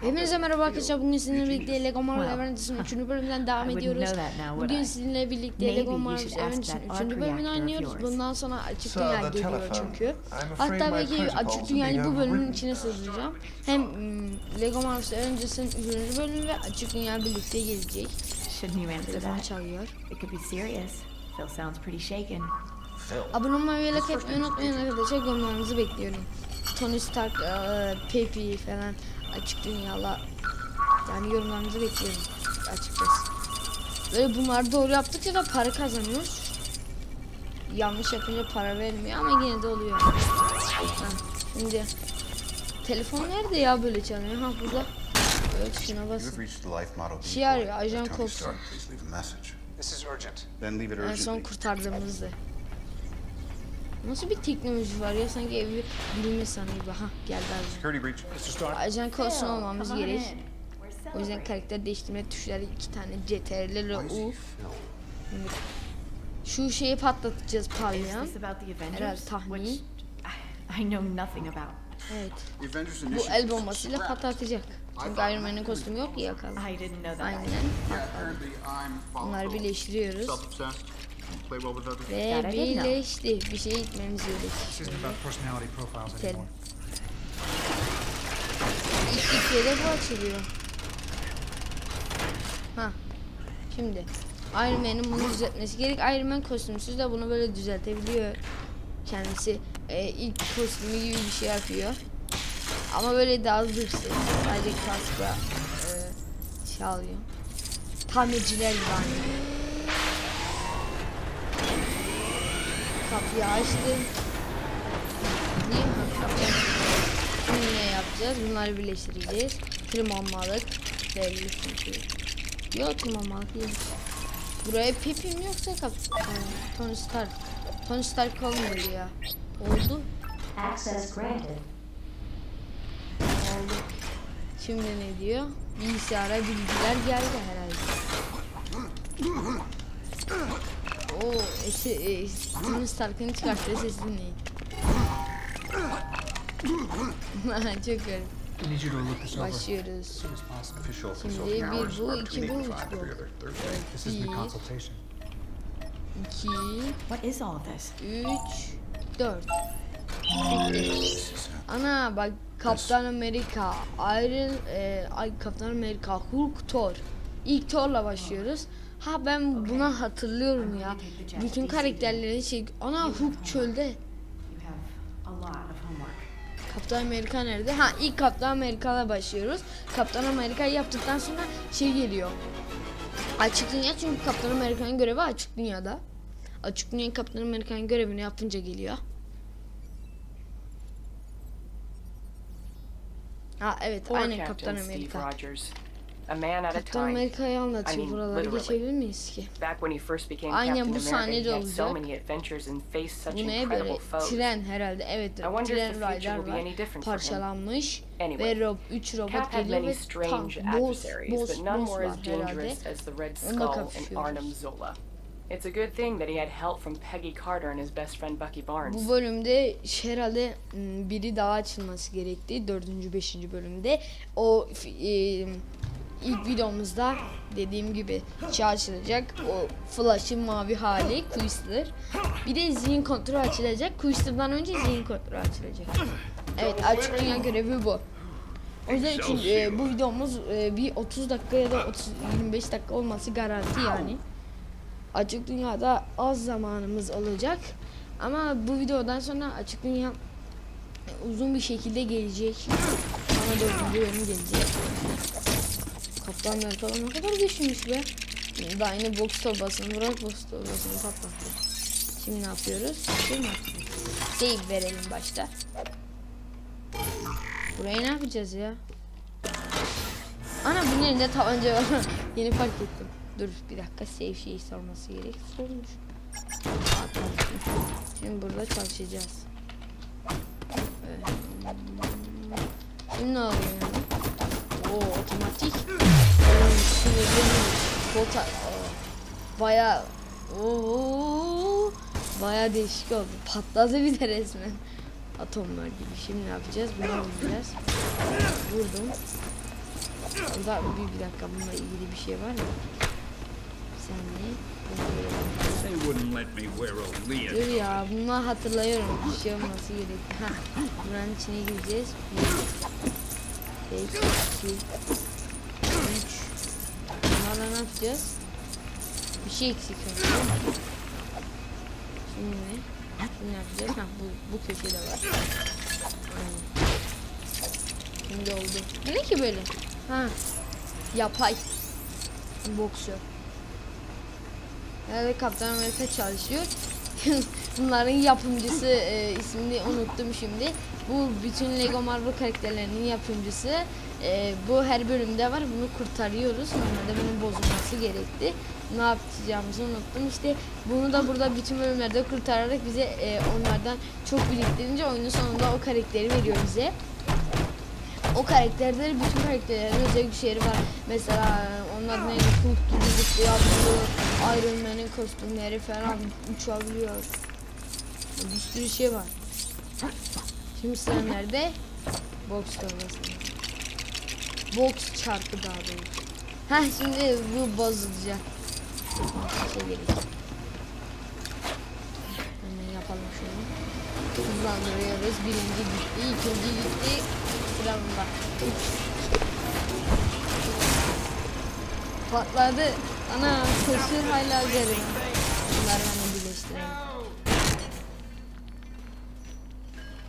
Hepinize merhaba arkadaşlar. Bugün sizinle birlikte? Lego Marvel Avengers'ın 3. bölümünden devam ediyoruz. Bugün sizinle birlikte Lego Marvel Avengers'ın that 3. arc bölümünü oynuyoruz. Bundan sonra açık dünya geliyor çünkü. Hatta belki açık dünyayı bu bölümün içine sığdıracağım. Hem Lego Marvel Avengers'ın 3. bölümü ve açık dünya birlikte gelecek. Telefon çalıyor. It could be serious. Phil sounds pretty shaken. Phil. Abone olmayı ve like etmeyi unutmayın arkadaşlar. Yorumlarınızı bekliyorum. Tony Stark, eee, Pepe falan açık dünyala yani yorumlarınızı bekliyorum açıkçası. Böyle bunları doğru yaptıkça da para kazanıyoruz. Yanlış yapınca para vermiyor ama yine de oluyor. Ha, şimdi telefon nerede ya böyle çalıyor? Ha burada. Evet şuna basın. Şey arıyor. Ajan it En son kurtardığımızdı. Nasıl bir teknoloji var ya sanki evi bilimi sanıyor. Ha geldi ajan. Security breach. Mr. Stark, Ajan Coulson olmamız gerek. O yüzden karakter değiştirme tuşları iki tane CTRL ile U. Şu şeyi patlatacağız parlayan. Herhalde. Which I, know nothing about. Evet. Bu initiative el bombasıyla patlatacak. Çünkü Iron Man'in kostümü yok ya that. Aynen. I'm Bunları birleştiriyoruz. Play well with others. Ve birleşti. Bir şey gitmemiz gerek. This isn't about personality profiles Tel. anymore. İlk Türkiye'de bu açılıyor. Ha. Şimdi Iron Man'in bunu düzeltmesi gerek. Iron Man kostümsüz de bunu böyle düzeltebiliyor. Kendisi e, ilk kostümü gibi bir şey yapıyor. Ama böyle daha zırhsız. Sadece kaskla e, şey alıyor. Tamirciler gibi aynı. Kapıyı açtım. Niye. Şimdi ne yapacağız? Bunları birleştireceğiz. Tırmanmalık. Belli çünkü. Yok tırmanmalık değil. Buraya Pepe mi yoksa kap Ee, Tony Stark. Tony Stark olmadı ya. Oldu. Access granted. Oldu. Şimdi ne diyor? Bilgisayara bilgiler geldi herhalde. Oo, esi, e, Tony Stark'ın çıkarttığı sesi dinleyin. Çok garip. Başlıyoruz. Şimdi bir bu, iki bu, 8 and üç 5 bu. Bir. a consultation. 2, What is all of this? 3, 4. Bitti. Ana bak Kaptan Amerika, Iron, e, ay Kaptan Amerika, Hulk, Thor. İlk Thor'la başlıyoruz. Ha ben buna hatırlıyorum ya. Bütün karakterlerin şey, ana Hulk çölde. Kaptan Amerika nerede? Ha ilk Kaptan Amerika'la başlıyoruz. Kaptan Amerika'yı yaptıktan sonra şey geliyor. Açık dünya çünkü Kaptan Amerika'nın görevi açık dünyada. Açık dünya Kaptan Amerika'nın görevini yapınca geliyor. Ha evet Poor aynen Captain Kaptan Steve Amerika. Rogers. A man at a Kaptan time. Amerika'yı I anlatıyor mean, buraları literally. geçebilir miyiz ki? Back when he first became Aynen, Captain bu America, sahnede he had so olacak. many adventures and faced such Bu ne incredible böyle foes. tren herhalde evet I wonder if tren future rider will be var any different for him. parçalanmış Anyway, ve rob 3 robot had geliyor many ve tank strange boss adversaries, boss but none boss more var as herhalde. dangerous as the Red Onunla Skull and kapışıyoruz. Arnim Zola. It's a good thing that he had help from Peggy Carter and his best friend Bucky Barnes. Bu bölümde şey herhalde m, biri daha açılması gerekti. Dördüncü, beşinci bölümde. O f- e, ilk videomuzda dediğim gibi açılacak. O Flash'ın mavi hali Quister. Bir de zihin kontrolü açılacak. Quister'dan önce zihin kontrolü açılacak. Evet açık dünya görevi bu. O yüzden için, e, bu videomuz e, bir 30 dakika ya da 30 25 dakika olması garanti yani. Açık dünyada az zamanımız olacak. Ama bu videodan sonra açık dünya uzun bir şekilde gelecek. Ama dördüncü bölüm gelecek. Kaptan Amerika'da ne kadar güçlüymüş be. Daha yine box torbasını bırak box torbasını patlattı. Şimdi ne yapıyoruz? Şey mi yapıyoruz? Save verelim başta. Burayı ne yapacağız ya? Ana bunun elinde tabanca var. Yeni fark ettim. Dur bir dakika save şeyi sorması gerek. Sormuş. Şimdi burada çalışacağız. Şimdi ne oluyor? Oo otomatik. Oo, sinirlenmiş. Kota. Oo. Baya. Oo. Baya değişik oldu. Patladı bir de resmen. Atomlar gibi. Şimdi ne yapacağız? Bunu vuracağız. Vurdum. Burada bir, bir dakika bununla ilgili bir şey var mı? A Leah. Dur ya bunu hatırlıyorum. Bir şey olması gerek. Ha, buranın içine gireceğiz. Bir, iki, üç. Bunlarla ne yapacağız? Bir şey eksik önce. Şimdi ne? Şimdi ne yapacağız? Ha, bu, bu köşede var. Şimdi oldu. Ne ki böyle? Ha. Yapay. Boksör. Herhalde Kaptan Amerika çalışıyor. Bunların yapımcısı e, ismini unuttum şimdi. Bu bütün Lego Marvel karakterlerinin yapımcısı. E, bu her bölümde var. Bunu kurtarıyoruz. Normalde bunun bozulması gerekti. Ne yapacağımızı unuttum. İşte bunu da burada bütün bölümlerde kurtararak bize e, onlardan çok biriktirince oyunun sonunda o karakteri veriyor bize o karakterlerin bütün karakterlerin özel güçleri var. Mesela onlar ne Hulk gibi zıplayabiliyor. Iron Man'in kostümleri falan uçabiliyor. Bir sürü şey var. Şimdi sıra nerede? Box torbasında. Box çarpı daha doğrusu. Heh şimdi bu bozulacak. Şey gerek. Hemen yapalım şunu. Hızlandırıyoruz. Birinci gitti, ikinci gitti. Sıramda. Patladı. Ana koşuyor hala üzerine.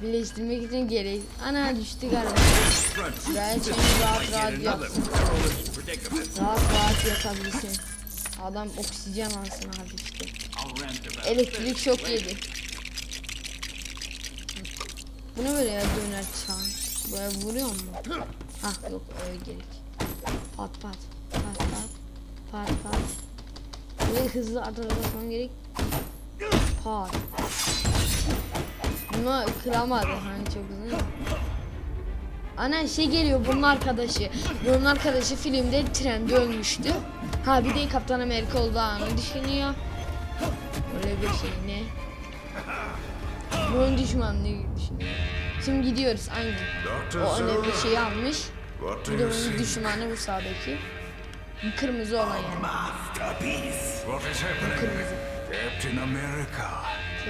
Birleştirmek için gerek. Ana düştü galiba. Şuraya şimdi rahat rahat yapsın. Rahat rahat yatabilsin. Adam oksijen alsın abi işte. Elektrik şok yedi. Bu ne böyle ya döner çan? Böyle vuruyor mu? Hah yok öyle gerek. Pat pat. Pat pat. Pat pat. Böyle hızlı adara basmam gerek. Pat. Bunu kıramadı hani çok hızlı. Ana şey geliyor bunun arkadaşı. Bunun arkadaşı filmde trende ölmüştü. Ha bir de Kaptan Amerika olduğunu düşünüyor. Öyle bir şey ne? Bunun düşmanlığı düşünüyor. Şimdi gidiyoruz aynı. O önemli şeyi almış. Bir de onun düşmanı bu sağdaki. Bu Kırmızı olan yani. Kırmızı. Captain America.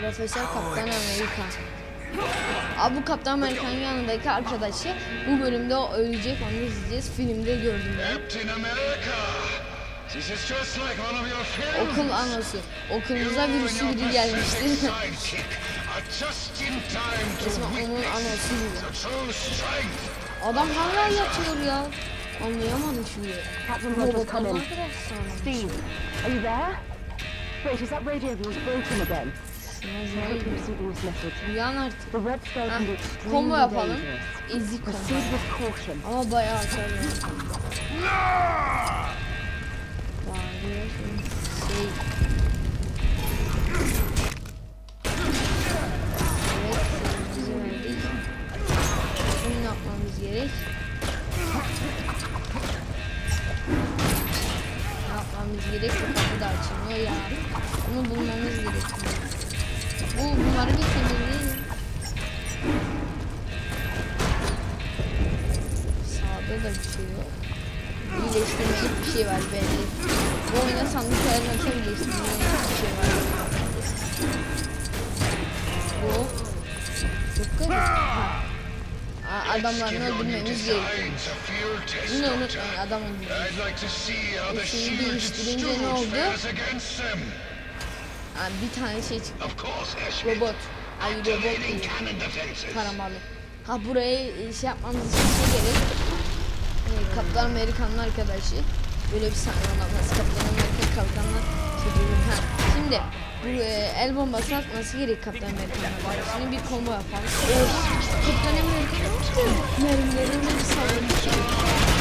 Profesör Kaptan Amerika. Aa, bu Kaptan Amerika'nın yanındaki arkadaşı bu bölümde o ölecek onu izleyeceğiz. Filmde gördüm ben. Captain America. This is just like one of your films. Okul anası. Okulumuza virüsü biri gelmişti. Resmen onun anası gibi. Adam hala yatıyor ya. Anlayamadım şimdi. Captain Rogers, come in. Steve, are you there? Wait, is that radio of yours broken again? This message. Uyan artık. Ha, combo yapalım. Ezik combo. Ama bayağı açar yani. Bağırıyor şey. Evet, sözümüzü verdik. Ne yapmamız gerek? Ne yapmamız gerek? Bu kapı da açılmıyor ya. Bunu bulmamız gerek. Bu bunları bitirmeliyiz. Sağda da bir şey yok. Birleştirmelik bir şey var belli. Bu oyunda sandık ayarlarsa birleştirmelik bir şey var. Bu. Çok garip. Adamlarını öldürmemiz gerekiyor. Bunu unutmayın adam Şeyi shielded değiştirince ne oldu? Aa, bir tane şey çıktı. Robot. Ay robot değil. Taramalı. Ha buraya e, şey yapmamız için şey gerek. E, Kaptan Amerikan'ın arkadaşı. Böyle bir sahne olamaz. Kaptan Amerika kalkanlar gibi. Ha. Şimdi bu e, el bombası atması gerek Kaptan Amerikan'ın arkadaşının bir combo yapalım. Oh, Kaptan Amerika ne yaptı? Mermilerini bir savrulmuş.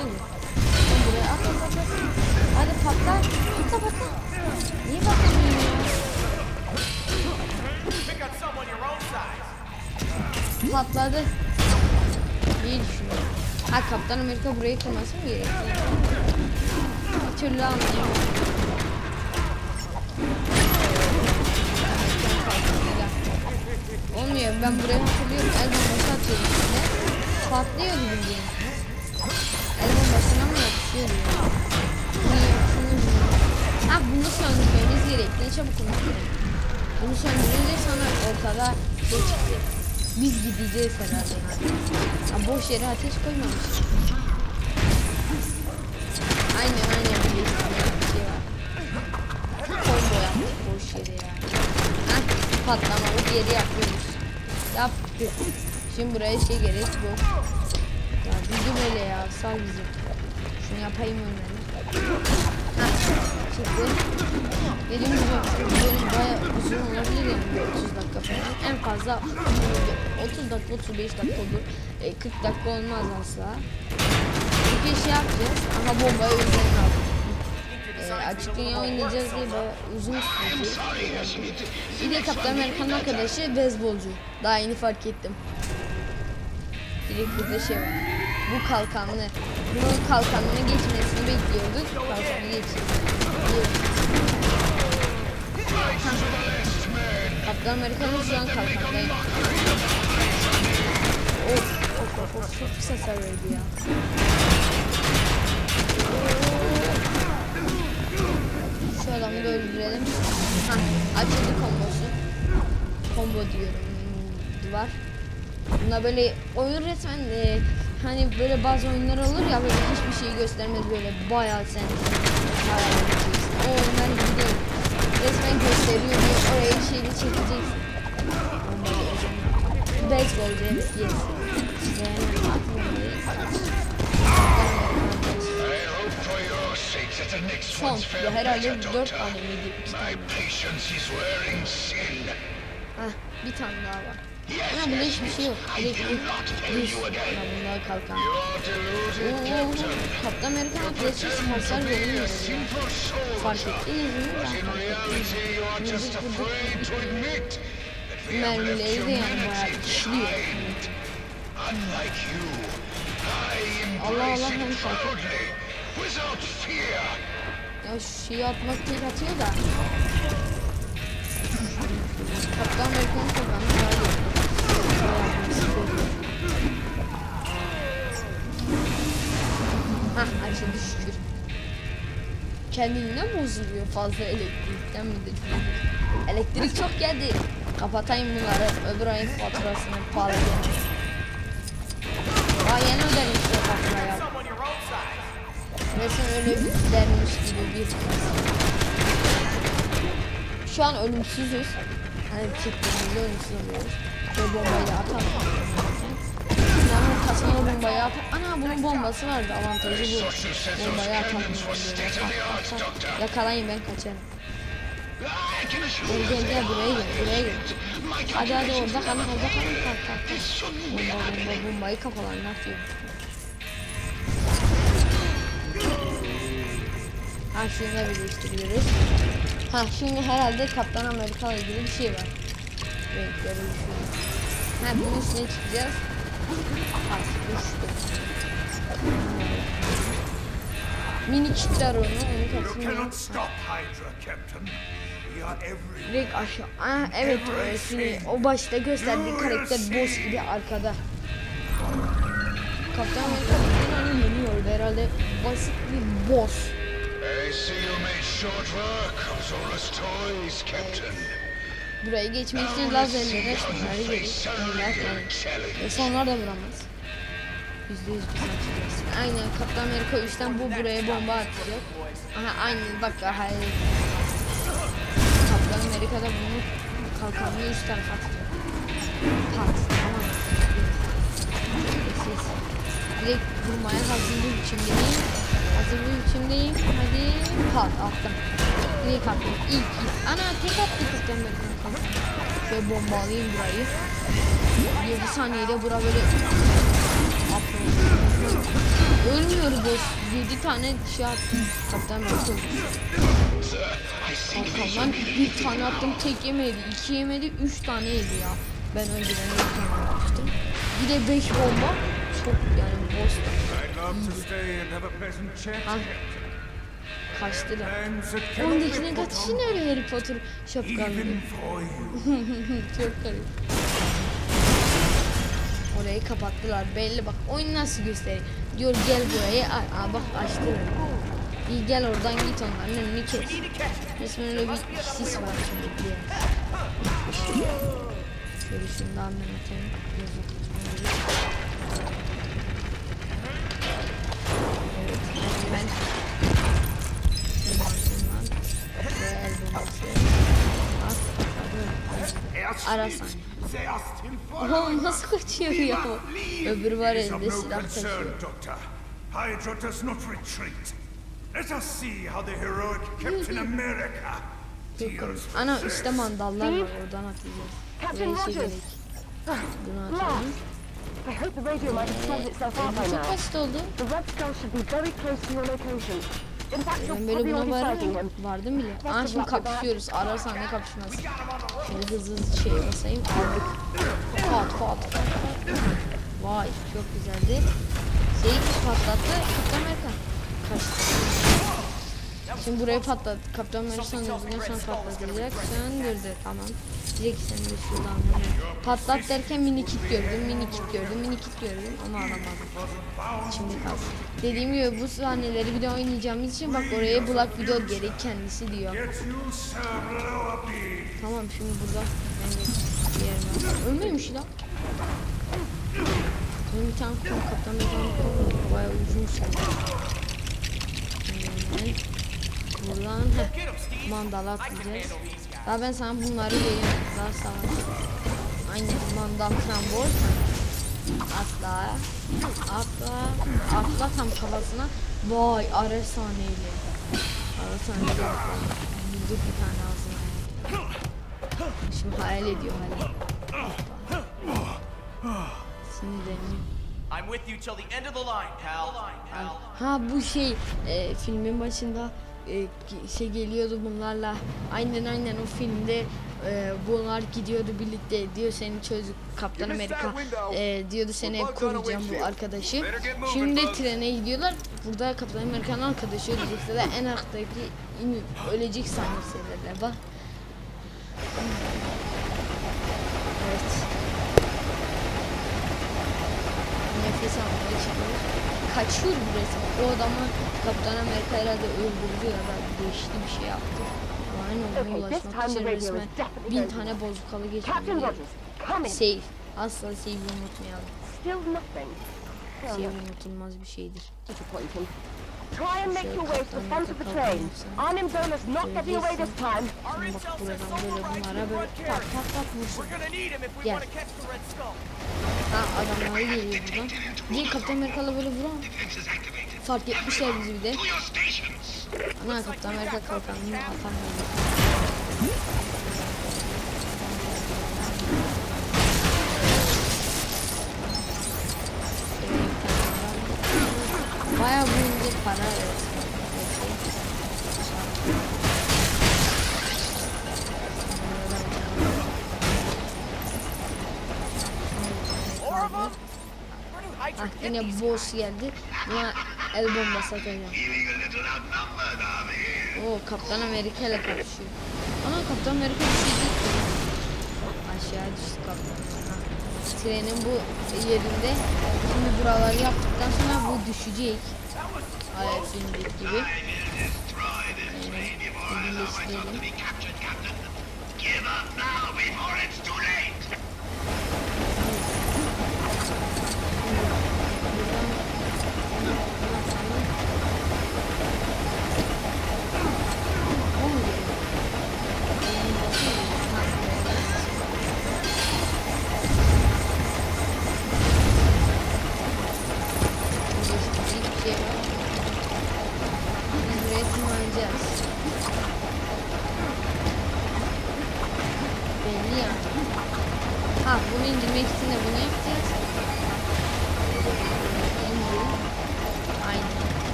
Gitmedi gitmedi. Sen buraya at at at. Hadi patla. Patla patla. Niye patlamıyor ya? Patladı. İyi düşünüyorum. Ha Kaptan Amerika burayı kırması mı gerekiyor? Hiç türlü anlayamadım. Olmuyor. Ben burayı hatırlıyorum. El bombası atıyordum içine. Patlıyordu bildiğin. Yapışıyordu? Ha bunu söndürmeniz gerek. Ne çabuk unuttum. Bunu söndürünce sonra ortada şey çıktı. Biz gideceğiz herhalde. Ha, boş yere ateş koymamış. Aynen aynen bir şey var. Combo yaptık boş yere ya. Heh, patlamalık yeri yapıyoruz. Yaptık. Şimdi buraya şey gerek boş. Ya bizim öyle ya sal bizi. Şunu yapayım. Heh, çıktı. Dediğim gibi benim bayağı uzun olabilir yani bir 30 dakika falan. En fazla 30 dakika 35 dakika olur. E, 40 dakika olmaz asla. Çünkü şey yapacağız. Aha bombayı üzerine aldık. E, açık dünya oynayacağız diye bayağı uzun sürecek. Bir de Kaptan Amerika'nın arkadaşı beyzbolcu. Daha yeni fark ettim. Direkt burada şey var. Bu kalkanlı. Bunun kalkanına geçmesini bekliyorduk. Kalkanı geçti. Kaptan Amerika'nın şu an kalkandayım. Of of of of çok kısa sarıyordu ya. Şu adamı da öldürelim. Hah açıldı kombosu. Combo diyorum. hmm, Duvar. Buna böyle oyun resmen e, hani böyle bazı oyunlar olur ya böyle hiçbir şey göstermez böyle bayağı sen hayal edeceksin. O oyunlar gibi değil. Resmen gösteriyor diye oraya şeyle çekeceksin. Baseball evet yes. Son ya herhalde better, 4 Doctor. tane miydi? My tane. Heh, bir tane daha var. Ha bunda hiçbir şey yok. Bir düz. Bunlar kalkan. You're deluded, Oo, Captain. Kaptan hasar veremiyor. ya. Simple Fark ettiniz mi? Ben fark ettim. Mermileri de yani bayağı işliyor. Allah Allah, hem fark. Ya şu şeyi atmak değil atıyor da. Kaptan Amerikan'ın kazandı. Hah açıldı şükür. Kendiliğinden bozuluyor fazla elektrikten mi de Elektrik çok geldi. Kapatayım bunları. Öbür ayın faturasını bağlayacağım. Daha yeni öderim size faturayı. Resmen öyle dermiş gibi bir Şu an ölümsüzüz. Hani çektiğimizde ölümsüz oluyoruz. Ve bombayı atalım. Yani kasına bombayı atalım. Ana bunun bombası vardı. Avantajı bu. Bombayı atalım. At, at, at. Yakalayın ben kaçarım. Gel gel gel buraya gel buraya gel. Hadi hadi orada kalın orada kalın kalk kalk. Bomba bomba bombayı kafalarına atıyorum. Ha şunu da birleştiriyoruz. Ha şimdi herhalde Kaptan Amerika ile ilgili bir şey var. Renkleri bir şey. Ha bunun üstüne çıkacağız. Düştü. Minikler onu, onu katılmıyor. stop Hydra, Captain. We are every Direkt aşağı. Aa, evet şimdi o başta gösterdiği karakter boss gibi arkada. Kaptan Amerika bildiğin onu yeniyor herhalde basit bir boss. I see you made short work of Zora's toys, Captain. Burayı geçmek için lazerlere şunları gerek. Onlar yani. Ve sonra da vuramaz. Yüzde yüz biz atacağız. Aynen Kaptan Amerika 3'ten bu buraya bomba atacak. Aha aynen bak hayır. Kaptan Amerika da bunu kalkanını üst tarafa atacak. Pat. Tamam. Sessiz. Direkt vurmaya hazır bir biçimdeyim. Hazır bir biçimdeyim. Hadi pat attım. Direkt attım. İlk ilk. Ana tek attı Kaptan Amerika'nın kalkanı. Şöyle bombalayayım burayı. 7 saniyede bura böyle Ölmüyor boss. 7 tane şey attım. Kaptan Amerika. Arkamdan bir tane attım tek yemedi, iki yemedi, üç tane yedi ya. Ben önceden bir tane atmıştım. Bir de beş bomba. Çok yani boss da. I'd love to stay and have a pleasant chat. Ha. kaçtılar. Ondakinin kaçışı ne öyle Harry Potter şapkalı. Çok garip. Orayı kapattılar belli bak oyun nasıl gösteriyor. Diyor gel buraya aa, bak açtılar. İyi gel oradan git onların önünü kes. Resmen öyle bir sis var şimdi bir yer. Şöyle şundan ben atayım. Göz şundan ve el bombası. At, hadi. Ara saniye. Oğlum nasıl kaçıyor ya? Öbürü var elinde silah taşıyor. Doctor. Hydra does not retreat. Let us see how the heroic Captain America deals with Ana işte mandallar var oradan atlayacağız. Captain Rogers. gerek. Bunu atalım. I hope the radio might have sorted itself out by çok now. The Red Skull should be very close to your location. Ben böyle buna him. Vardım bile. Aa şimdi kapışıyoruz. Ara sahne kapışması. Şöyle hızlı hızlı şeye basayım. Aldık. Pat pat. Vay çok güzeldi. Şeyi patlattı. Kaptan Amerika. Kaçtı. Şimdi burayı patlat. Kaptan Amerika sanırım sonra patlatacak. Söndürdü. Tamam. Direkt sen de şuradan. Patlat derken mini kit gördüm. Mini kit gördüm. Mini kit gördüm. Ama alamadım. Şimdi kalsın. Dediğim gibi bu sahneleri bir de oynayacağımız için bak oraya Black Widow gerek kendisi diyor. Tamam şimdi burada ben yerden. Ölmemiş lan. Benim bir tane kaptan bir tane bayağı uzun sürdü. Buradan heh, mandala atlayacağız. Daha ben sana bunları vereyim. Daha sağ Aynen mandal trambol. Atla. Atla. Atla tam kafasına. Vay ara sahneyle. Ara sahneyle. Vurduk bir tane ağzına. Şimdi hayal ediyor hala. Sinirleniyor. I'm with you till the end of the line, pal. Ha bu şey e, filmin başında e, şey geliyordu bunlarla. Aynen aynen o filmde e, bunlar gidiyordu birlikte diyor seni çocuk Kaptan Amerika e, diyordu seni hep koruyacağım bu arkadaşı. Şimdi trene gidiyorlar. Burada Kaptan Amerika'nın arkadaşı ölecekse de en arktaki in, ölecek sahnesi bak. Evet. Nefes almaya çıkıyor. Kaçıyor bu resim. O adamı Kaptan Amerika herhalde öldürdü değişti bir şey yaptı. Aynı ona ulaşmak için resmen bin tane. Rogers, come in. Save. Asla save'i unutmayalım. Still nothing. Well, Save unutulmaz bir şeydir. Try and make your way to the front of the train. Arnim Zola's not getting away this time. Bak buradan böyle bunlara böyle tak tak tak vursun. We're gonna need him if we Yeah. want to catch the Red Skull. Ha adamlar geliyor buradan. Değil Kaptan Amerikalı böyle vuran. Fark etmişler bizi bir de. Ana Kaptan Amerika kalkanını atamıyor. Bayağı bulundu para evet. Where do Hydra Ah yine boss geldi. Buna el bombası atacağım. Oo Kaptan Amerika ile kapışıyor. Ama Kaptan Amerika ki. Aşağı düştü Kaptan. Trenin bu yerinde şimdi buraları yaptıktan sonra bu düşecek. Hayır filmdeki gibi. Aynen. Birleştirelim.